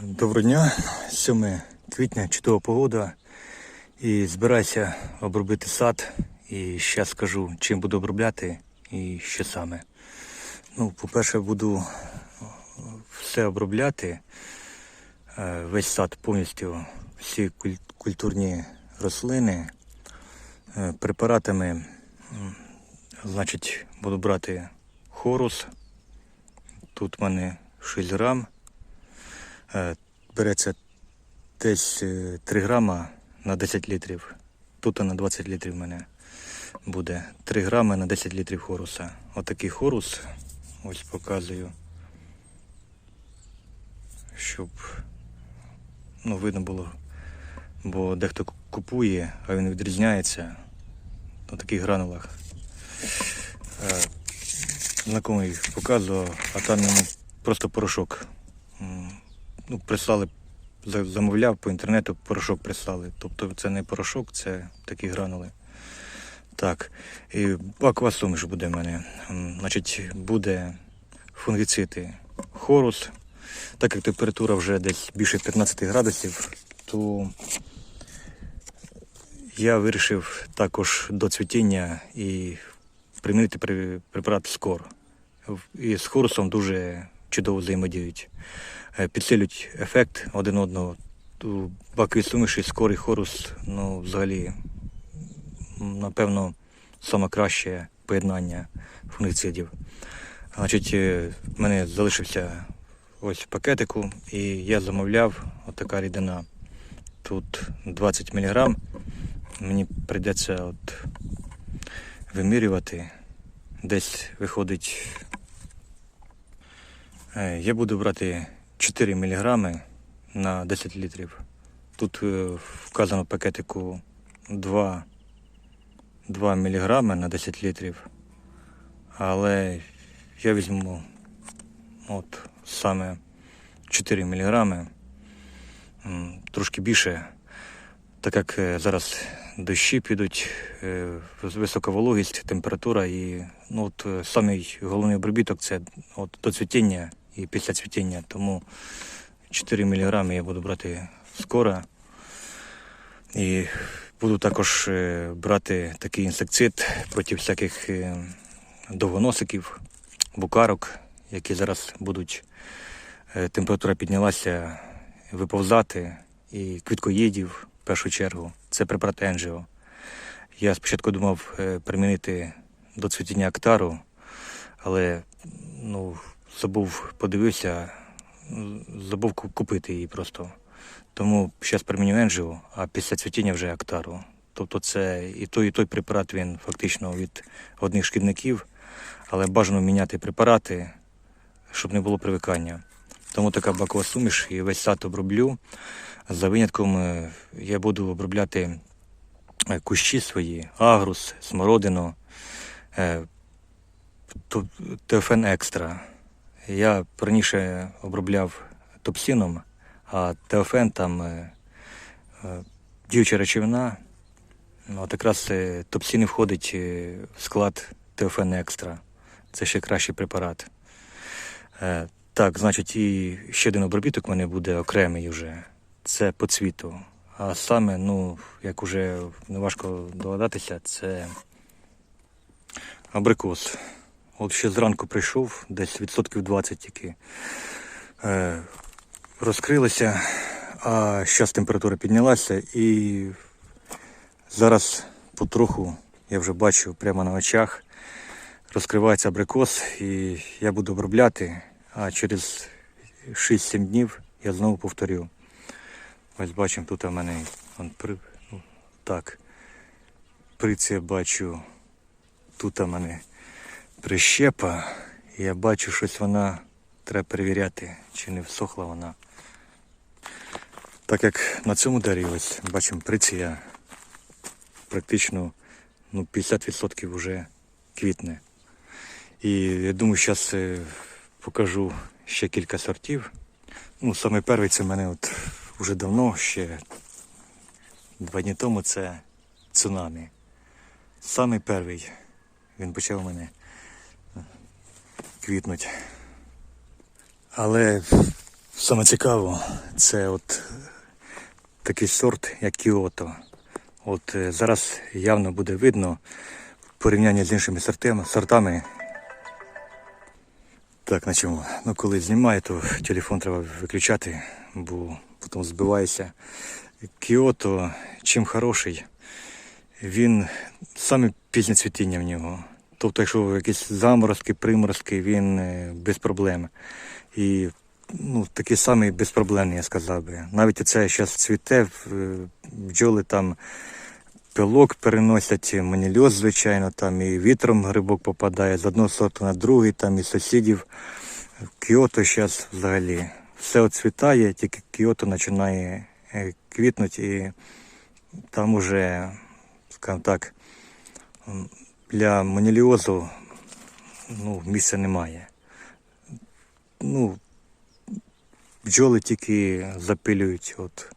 Доброго дня, 7 квітня, чудова погода. І збираюся обробити сад. І ще скажу, чим буду обробляти і що саме. Ну, по-перше, буду все обробляти, е, весь сад повністю, всі культурні рослини е, препаратами. Значить, буду брати хорус. Тут в мене 6 грам. Е, Береться десь е, 3 грама на 10 літрів. Тут на 20 літрів в мене буде 3 грами на 10 літрів хоруса. Отакий хорус. Ось показую. Щоб ну, видно було. Бо дехто купує, а він відрізняється на таких гранулах. Е, Знайомий показував, а там просто порошок. Ну, прислали, замовляв по інтернету, порошок прислали. Тобто це не порошок, це такі гранули. Так. І аквасуміш буде в мене. Значить, буде фунгіцити хорус. Так як температура вже десь більше 15 градусів, то я вирішив також до цвітіння і примінити препарат скор. І з хорусом дуже чудово взаємодіють. Е, Підсилюють ефект один одного. У баковій суміші скор і хорус, ну, взагалі, напевно, саме краще поєднання фунгіцидів. Значить, е, в мене залишився ось пакетику, і я замовляв отака рідина. Тут 20 мг. Мені прийдеться от вимірювати. Десь виходить. е, Я буду брати 4 мг на 10 літрів. Тут е, вказано пакетику 2, 2 мг на 10 літрів. Але я візьму от саме 4 мг, трошки більше, так як е, зараз дощі підуть, е, висока вологість, температура і ну, от, самий головний обробіток це от, до цвітіння і після цвітіння. Тому 4 мг я буду брати скоро. І буду також е, брати такий інсекцид проти всяких е, довгоносиків, букарок, які зараз будуть, е, температура піднялася, виповзати, і квіткоїдів в першу чергу. Це препарат Енджіо. Я спочатку думав примінити до цвітіння актару, але ну, забув, подивився, забув купити її просто. Тому зараз приміню Енджіо, а після цвітіння вже актару. Тобто це і той, і той препарат він фактично від одних шкідників, але бажано міняти препарати, щоб не було привикання. Тому така бакова суміш і весь сад оброблю. За винятком е, я буду обробляти е, кущі свої, агрус, смородину, е, теофен екстра. Я раніше обробляв топсіном, а теофен там е, е, діюча речовина. Ну, От якраз е, топсін і входить в склад теофен екстра. Це ще кращий препарат. Так, значить, і ще один обробіток у мене буде окремий вже. Це по цвіту. А саме, ну, як уже неважко догадатися, це абрикос. От ще зранку прийшов, десь відсотків 20 тільки. Е, розкрилися, а зараз температура піднялася і зараз потроху, я вже бачу прямо на очах, розкривається абрикос і я буду обробляти, а через 6-7 днів я знову повторю. Ось бачимо, тут у мене он, при, ну, так, приці бачу, тут у мене прищепа, я бачу, щось вона треба перевіряти, чи не всохла вона. Так як на цьому дереві ось бачимо приція практично ну, 50% вже квітне. І я думаю, зараз покажу ще кілька сортів. Ну, саме перший це в мене от вже давно, ще два дні тому це цунамі. Самий перший він почав у мене квітнуть. Але Саме цікаво, це от такий сорт, як Кіото. От е, зараз явно буде видно в порівнянні з іншими сортами, сортами. Так, на чому? Ну, коли знімаю, то телефон треба виключати, бо потім збивається. Кіото, чим хороший, він саме пізнє цвітіння в нього. Тобто, якщо якісь заморозки, приморозки, він е, без проблем. І ну, такий самий безпроблемний, я сказав би. Навіть оце зараз цвіте, бджоли там пилок переносять, манільоз, звичайно, там і вітром грибок попадає з одного сорту на другий, там і сусідів. Кіото зараз взагалі все оцвітає, тільки Кіото починає е, квітнути і там уже, скажімо так, для маніліозу ну, місця немає. Ну, бджоли тільки запилюють. От.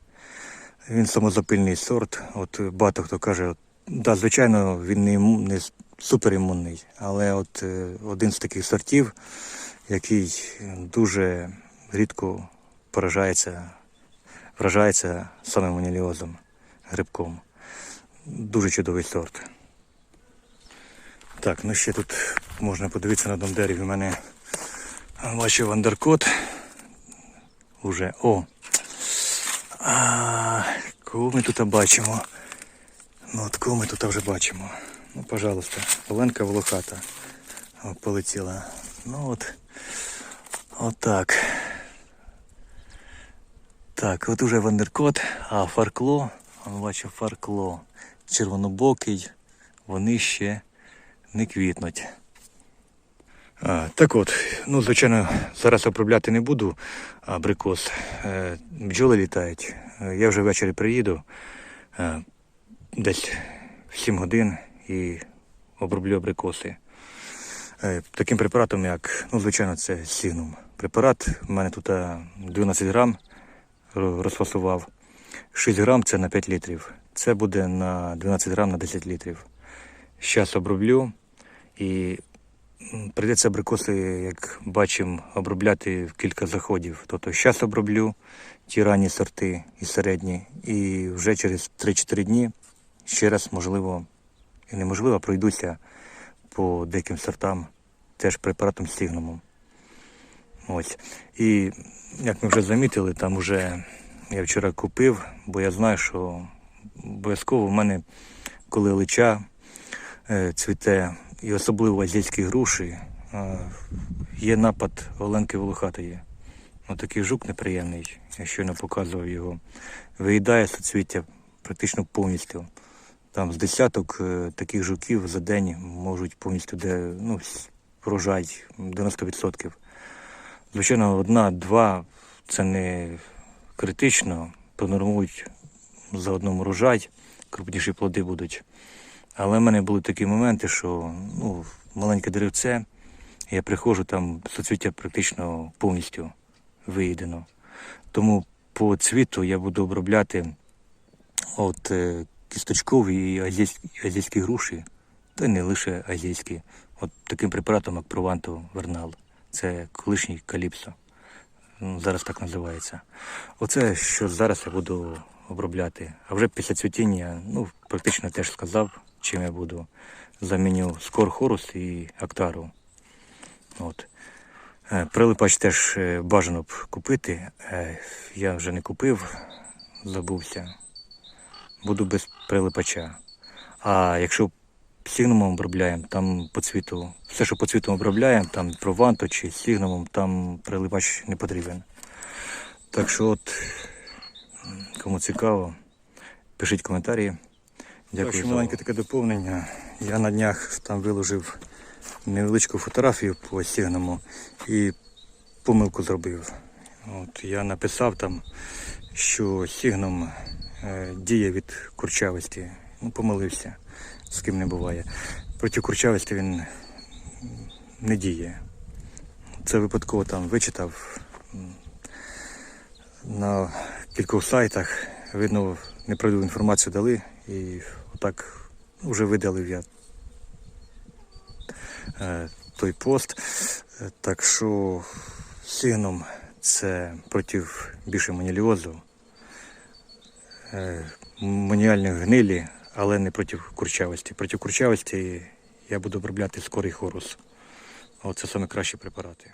Він самозапильний сорт. От багато хто каже, от, да, звичайно, він не, не суперімунний, але от е, один з таких сортів, який дуже рідко поражається, вражається саме маніліозом, грибком. Дуже чудовий сорт. Так, ну ще тут можна подивитися на одному дереві. У мене бачив андеркот. Уже. О! А, кого ми тут бачимо? Ну от кого ми тут вже бачимо? Ну, пожалуйста, Оленка волохата полетіла. Ну от. Отак. Так, от уже вандеркот, а фаркло, бачу фаркло, червонобокий, вони ще не квітнуть. А, так от, ну, звичайно, зараз обробляти не буду абрикос. Е, бджоли літають. Я вже ввечері приїду е, десь в 7 годин і оброблю абрикоси. Е, Таким препаратом, як, ну, звичайно, це сігнум. Препарат у мене тут е, 12 грам розфасував. 6 грам це на 5 літрів. Це буде на 12 грам на 10 літрів. Зараз оброблю і прийдеться абрикоси, як бачимо, обробляти в кілька заходів. Тобто зараз оброблю ті ранні сорти і середні, і вже через 3-4 дні ще раз, можливо, і неможливо, пройдуся по деяким сортам теж препаратом стігнумом. Ось. І як ми вже замітили, там вже я вчора купив, бо я знаю, що обов'язково в мене, коли лича цвіте, і особливо азійські груші, е, є напад Оленки Волохатої. Ну, такий жук неприємний, я щойно показував його. Виїдає суцвіття практично повністю. Там з десяток е, таких жуків за день можуть повністю де, ну, врожай 90%. Звичайно, одна-два це не критично, понормують за одному врожай, крупніші плоди будуть. Але в мене були такі моменти, що ну, маленьке деревце, я приходжу, там соцвіття практично повністю виїдено. Тому по цвіту я буду обробляти от е, кісточкові і азійські, груші, та не лише азійські. От таким препаратом, як Прованто Вернал. Це колишній каліпсо. Ну, Зараз так називається. Оце, що зараз я буду обробляти. А вже після цвітіння, ну, практично теж сказав, чим я буду. Заміню скор хорус і актару. От. Е, Прилипач теж е, бажано б купити. Е, Я вже не купив, забувся. Буду без прилипача. А якщо сігнумом обробляємо, там по цвіту, все, що по цвіту обробляємо, там прованто чи сігнумом, там прилипач не потрібен. Так що от, кому цікаво, пишіть коментарі. Дякую. Так, за маленьке таке доповнення. Я на днях там виложив невеличку фотографію по сігному і помилку зробив. От я написав там, що сігном е, діє від курчавості. Ну, помилився, з ким не буває. Проти курчавості він не діє. Це випадково там вичитав на кількох сайтах. Видно, неправдиву інформацію дали і отак вже видалив я е, той пост. Е, Так що сигном Це проти бішемоніліозу, е, моніальної гнилі, але не проти курчавості. Проти курчавості я буду обробляти скорий хорус. Оце саме кращі препарати.